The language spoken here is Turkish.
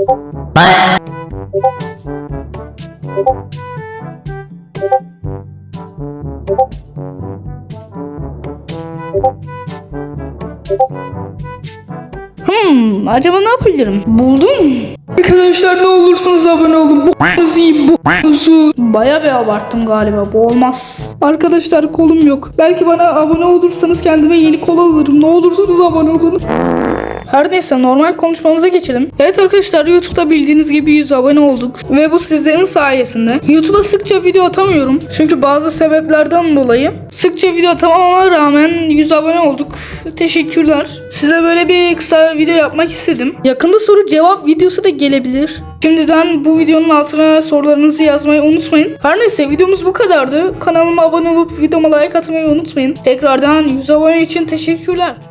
Hmm, acaba ne yapabilirim? Buldum. Arkadaşlar ne olursunuz abone olun. Bu yiyeyim bu Baya bir abarttım galiba. Bu olmaz. Arkadaşlar kolum yok. Belki bana abone olursanız kendime yeni kol alırım. Ne olursunuz abone olun. Her neyse normal konuşmamıza geçelim. Evet arkadaşlar YouTube'da bildiğiniz gibi 100 abone olduk. Ve bu sizlerin sayesinde. YouTube'a sıkça video atamıyorum. Çünkü bazı sebeplerden dolayı. Sıkça video atamama rağmen 100 abone olduk. Teşekkürler. Size böyle bir kısa video yapmak istedim. Yakında soru cevap videosu da gelebilir. Şimdiden bu videonun altına sorularınızı yazmayı unutmayın. Her neyse videomuz bu kadardı. Kanalıma abone olup videoma like atmayı unutmayın. Tekrardan 100 abone için teşekkürler.